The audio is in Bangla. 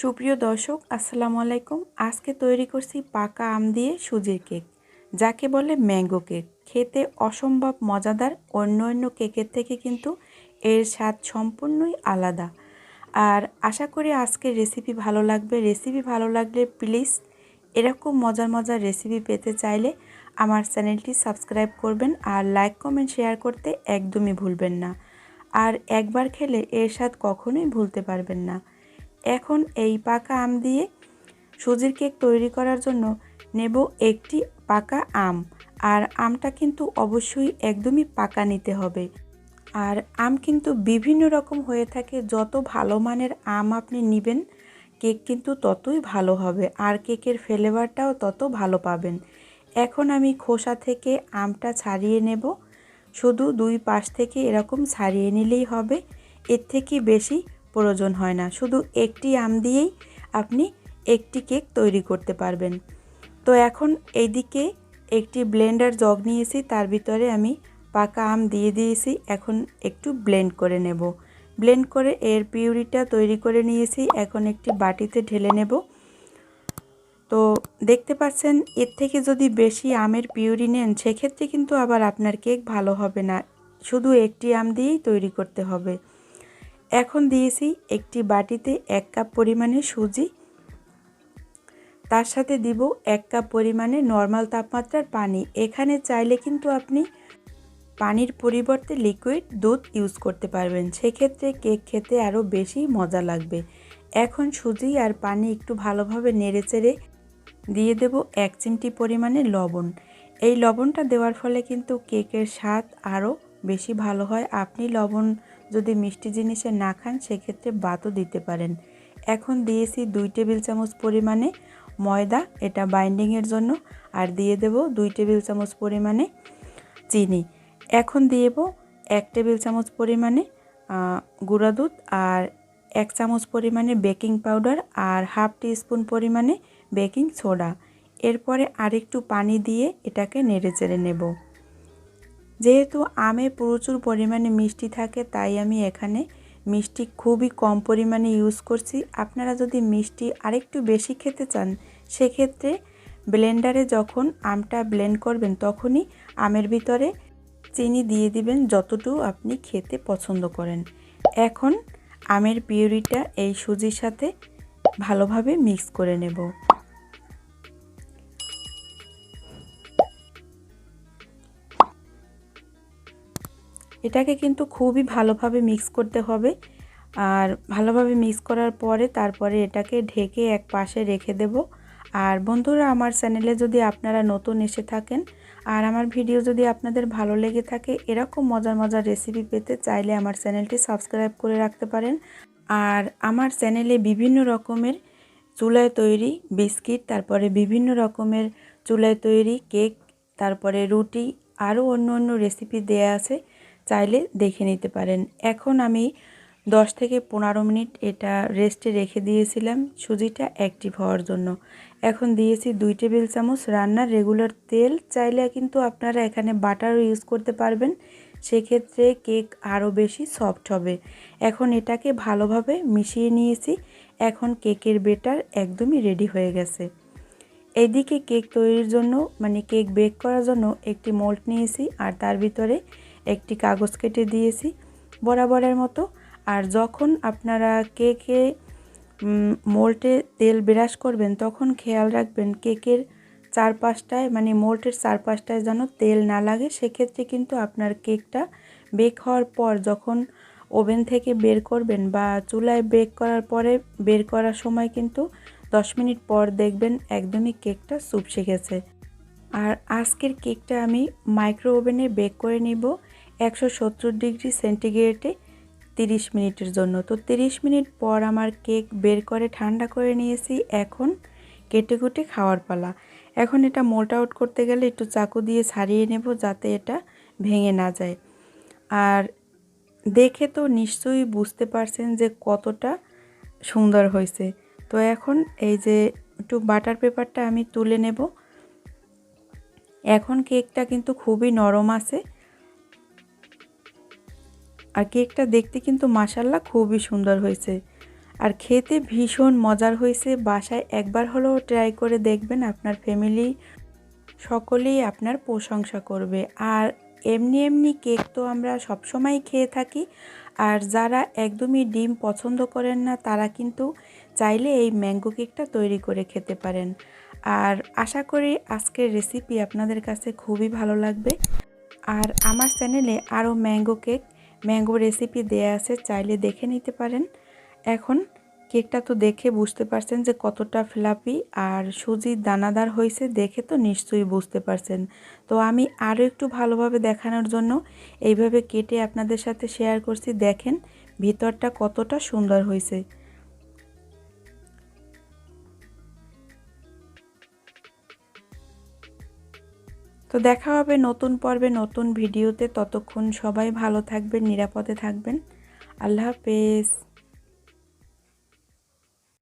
সুপ্রিয় দর্শক, আসসালামু আলাইকুম। আজকে তৈরি করছি পাকা আম দিয়ে সুজির কেক, যাকে বলে ম্যাঙ্গো কেক। খেতে অসম্ভব মজাদার অন্য অন্য কেকের থেকে কিন্তু এর স্বাদ সম্পূর্ণই আলাদা। আর আশা করি আজকের রেসিপি ভালো লাগবে। রেসিপি ভালো লাগলে প্লিজ এরকম মজার মজার রেসিপি পেতে চাইলে আমার চ্যানেলটি সাবস্ক্রাইব করবেন আর লাইক কমেন্ট শেয়ার করতে একদমই ভুলবেন না। আর একবার খেলে এর স্বাদ কখনোই ভুলতে পারবেন না। এখন এই পাকা আম দিয়ে সুজির কেক তৈরি করার জন্য নেব একটি পাকা আম। আর আমটা কিন্তু অবশ্যই একদমই পাকা নিতে হবে। আর আম কিন্তু বিভিন্ন রকম হয়ে থাকে, যত ভালো মানের আম আপনি নেবেন, কেক কিন্তু ততই ভালো হবে। আর কেকের ফ্লেভারটাও তত ভালো পাবেন। এখন আমি খোসা থেকে আমটা ছাড়িয়ে নেব। শুধু দুই পাশ থেকে এরকম ছাড়িয়ে নিলেই হবে। এর থেকে বেশি প্রয়োজন হয় না। শুধু একটি আম দিয়েই আপনি একটি কেক তৈরি করতে পারবেন। তো এখন এইদিকে একটি ব্লেন্ডার জগ নিয়েছি, তার ভিতরে আমি পাকা আম দিয়ে দিয়েছি। এখন একটু ব্লেন্ড করে নেব। ব্লেন্ড করে এর পিউরিটা তৈরি করে নিয়েছি। এখন একটি বাটিতে ঢেলে নেব। তো দেখতে পাচ্ছেন, এর থেকে যদি বেশি আমের পিউরি নেন, সেক্ষেত্রে কিন্তু আবার আপনার কেক ভালো হবে না। শুধু একটি আম দিয়েই তৈরি করতে হবে। এখন দিয়েছি একটি বাটিতে এক কাপ পরিমাণে সুজি। তার সাথে দিব এক কাপ পরিমাণে নর্মাল তাপমাত্রার পানি। এখানে চাইলে কিন্তু আপনি পানির পরিবর্তে লিকুইড দুধ ইউজ করতে পারবেন। সেক্ষেত্রে কেক খেতে আরও বেশি মজা লাগবে। এখন সুজি আর পানি একটু ভালোভাবে নেড়েচেড়ে দিয়ে দেব এক চিমটি পরিমাণে লবণ। এই লবণটা দেওয়ার ফলে কিন্তু কেকের স্বাদ আরও বেশি ভালো হয়। আপনি লবণ যদি মিষ্টি জিনিসে না খান, সেক্ষেত্রে বাতও দিতে পারেন। এখন দিয়েছি দুই টেবিল চামচ পরিমাণে ময়দা, এটা বাইন্ডিংয়ের জন্য। আর দিয়ে দেব দুই টেবিল চামচ পরিমাণে চিনি। এখন দিয়ে দেবো এক টেবিল চামচ পরিমাণে গুঁড়া দুধ আর এক চামচ পরিমাণে বেকিং পাউডার আর হাফ টি স্পুন পরিমাণে বেকিং সোডা। এরপরে আরেকটু পানি দিয়ে এটাকে নেড়ে চেড়ে নেব। যেহেতু আমে প্রচুর পরিমাণে মিষ্টি থাকে, তাই আমি এখানে মিষ্টি খুবই কম পরিমাণে ইউজ করছি। আপনারা যদি মিষ্টি আরেকটু বেশি খেতে চান, সেক্ষেত্রে ব্লেন্ডারে যখন আমটা ব্লেন্ড করবেন, তখনই আমের ভিতরে চিনি দিয়ে দিবেন যতটুকু আপনি খেতে পছন্দ করেন। এখন আমের পিউরিটা এই সুজির সাথে ভালোভাবে মিক্স করে নেব। এটাকে কিন্তু খুবই ভালোভাবে মিক্স করতে হবে। আর ভালোভাবে মিক্স করার পরে তারপরে এটাকে ঢেকে এক পাশে রেখে দেব। আর বন্ধুরা, আমার চ্যানেলে যদি আপনারা নতুন এসে থাকেন আর আমার ভিডিও যদি আপনাদের ভালো লেগে থাকে, এরকম মজার মজার রেসিপি পেতে চাইলে আমার চ্যানেলটি সাবস্ক্রাইব করে রাখতে পারেন। আর আমার চ্যানেলে বিভিন্ন রকমের চুলায় তৈরি বিস্কিট, তারপরে বিভিন্ন রকমের চুলায় তৈরি কেক, তারপরে রুটি, আরও অন্য অন্য রেসিপি দেয়া আছে। চাইলে দেখে নিতে পারেন। এখন আমি দশ থেকে পনেরো মিনিট এটা রেস্টে রেখে দিয়েছিলাম। সুজিটা অ্যাক্টিভ হওয়ার জন্য। এখন দিয়েছি দুই টেবিল চামচ রান্নার রেগুলার তেল। চাইলে কিন্তু আপনারা এখানে বাটারও ইউজ করতে পারবেন। সেক্ষেত্রে কেক আরও বেশি সফট হবে। এখন এটাকে ভালোভাবে মিশিয়ে নিয়েছি। এখন কেকের বেটার একদমই রেডি হয়ে গেছে। এইদিকে কেক তৈরির জন্য মানে কেক বেক করার জন্য একটি মোল্ড নিয়েছি। আর তার ভিতরে একটি কাগজ কেটে দিয়েছি বরাবরের মতো। আর যখন আপনারা কেকে মোল্টে তেল ব্রাশ করবেন, তখন খেয়াল রাখবেন কেকের চারপাশটায় মানে মোল্টের চারপাশটায় যেন তেল না লাগে। সেক্ষেত্রে কিন্তু আপনার কেকটা বেক হওয়ার পর যখন ওভেন থেকে বের করবেন বা চুলায় বেক করার পরে বের করার সময় কিন্তু দশ মিনিট পর দেখবেন একদমই কেকটা সুপসে গেছে। আর আজকের কেকটা আমি মাইক্রো ওভেনে বেক করে নিব। একশো সত্তর ডিগ্রি সেন্টিগ্রেডে তিরিশ মিনিটের জন্য। তো তিরিশ মিনিট পর আমার কেক বের করে ঠান্ডা করে নিয়েছি, এখন কেটে কুটে খাওয়ার পালা। এখন এটা মোল্ট আউট করতে গেলে একটু চাকু দিয়ে ছাড়িয়ে নেব যাতে এটা ভেঙে না যায়। আর দেখে তো নিশ্চয়ই বুঝতে পারছেন যে কতটা সুন্দর হয়েছে। তো এখন এই যে একটু বাটার পেপারটা আমি তুলে নেব। এখন কেকটা কিন্তু খুবই নরম আছে। আর কেকটা দেখতে কিন্তু মাসাল্লা খুবই সুন্দর হয়েছে। আর খেতে ভীষণ মজার হয়েছে। বাসায় একবার হলেও ট্রাই করে দেখবেন আপনার ফ্যামিলি সকলেই আপনার প্রশংসা করবে। আর এমনি এমনি কেক তো আমরা সবসময় খেয়ে থাকি। আর যারা একদমই ডিম পছন্দ করেন না, তারা কিন্তু চাইলে এই ম্যাঙ্গো কেকটা তৈরি করে খেতে পারেন। আর আশা করি আজকের রেসিপি আপনাদের কাছে খুবই ভালো লাগবে। আর আমার চ্যানেলে আরও ম্যাঙ্গো কেক ম্যাঙ্গো রেসিপি দেয়া আছে, চাইলে দেখে নিতে পারেন। এখন কেকটা তো দেখে বুঝতে পারছেন যে কতটা ফ্লাপি আর সুজি দানাদার হয়েছে দেখে তো নিশ্চয়ই বুঝতে পারছেন। তো আমি আরও একটু ভালোভাবে দেখানোর জন্য এইভাবে কেটে আপনাদের সাথে শেয়ার করছি। দেখেন ভিতরটা কতটা সুন্দর হয়েছে। তো দেখা হবে নতুন পর্বে নতুন ভিডিওতে। ততক্ষণ সবাই ভালো থাকবেন, নিরাপদে থাকবেন। আল্লাহ হাফেজ।